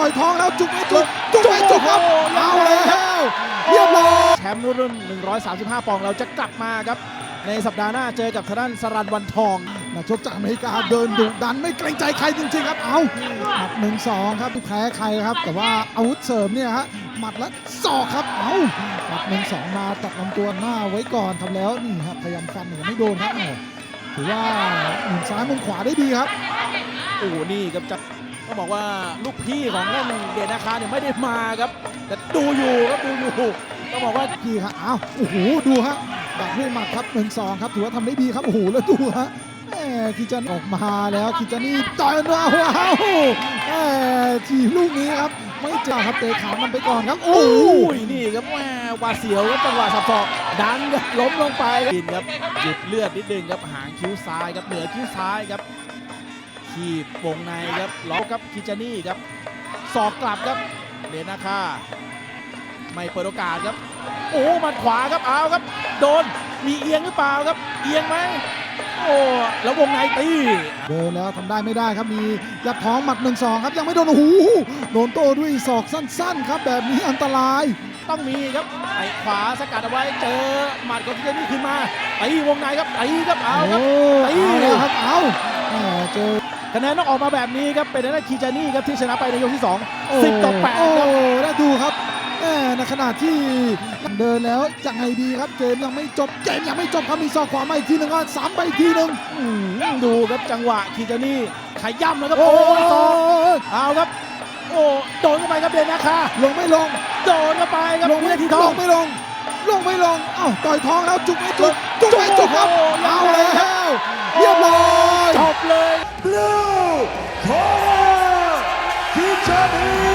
ต่อยท้องแล้วจุกไม่จุกจุกไม่จุกครับโอ้โหเอาแล้วเรียบร้อยแชมป์รุ่น 135 ปอนด์เราจะกลับมาครับ ในสัปดาห์หน้าเจอกับทางด้านสรันวันทองนักชกจากอเมริกาเดินดุดันไม่เกรงใจใครจริงๆครับ เอาหมัดหนึ่งสองครับไม่แพ้ใครครับ แต่ว่าอาวุธเสริมเนี่ยฮะหมัดและศอกครับ เอาหมัดหนึ่งสองมาตัดลำตัวหน้าไว้ก่อนทำแล้วนี่ครับพยายามฟันแต่ไม่โดนครับเอาถือว่าหมุนซ้ายหมุนขวาได้ดีครับโอ้โหนี่ครับจะ ต้องบอกว่าลูกพี่ของนั่นเดชนาคาเนี่ยไม่ได้มาครับ แต่ดูอยู่ครับดูอยู่ต้องบอกว่าพี่ครับอ้าวโอ้โหดูฮะดักด้วยหมัดครับหนึ่งสองครับถือว่าทำได้ดีครับโอ้โหแล้วดูฮะแหมคิจันออกมาแล้วคิจันนี่ต่อยมาว้าวแหมทีลูกนี้ครับ ไม่เจ้าครับเตะขามันไปก่อนครับ โอ้ยนี่ครับแหมวาเสียวครับจังหวะสับศอกดันครับล้มลงไปครับหยุดเลือดนิดนึงครับหางคิ้วซ้ายครับเหนือคิ้วซ้ายครับ ขีบวงในครับล็อกครับคิจานี่ครับศอกกลับครับเดชนาคาไม่เปิดโอกาสครับ โอ้หมัดขวาครับเอาครับ โดนมีเอียงหรือเปล่าครับ เอียงไหมโอ้แล้ววงในตีเดินแล้วทำได้ไม่ได้ครับมียัดท้องหมัดหนึ่งสองครับยังไม่โดนโอ้โหโดนโต้ด้วยศอกสั้น ๆ ครับแบบนี้อันตรายต้องมีครับไอ้ขวาสกัดเอาไว้เจอหมัดของคิจานี่ขึ้นมาตีวงในครับตีครับเอาครับโอ้ตีเอาแล้วครับเอาแหมเจอ คะแนนต้องออกมาแบบนี้ครับเป็นทางด้านคีจานี่ครับที่ชนะไปในยกที่โ2 10ต่อ8โอ้ครับแล้วดูครับแหมในขณะที่เดินแล้วยังไงดีครับเกมยังไม่จบเกมยังไม่จบครับมีศอกขวามาอีกทีหนึ่งก็สามไปอีกทีหนึ่งอืมดูครับจังหวะคีจานี่ขย่ำแล้วครับโอ้โอ้ยยศอกเอาครับโอ้โดนเข้าไปครับเดนนาคาลงไม่ลงโดนเข้าไปครับลงวิไม่นาทีทลองงไม่ลงลงไม่ลงเอ้าต่อยท้องแล้วจุกไม่จุกจุกไม่จุกครับโอ้โหเอาแล้ว จ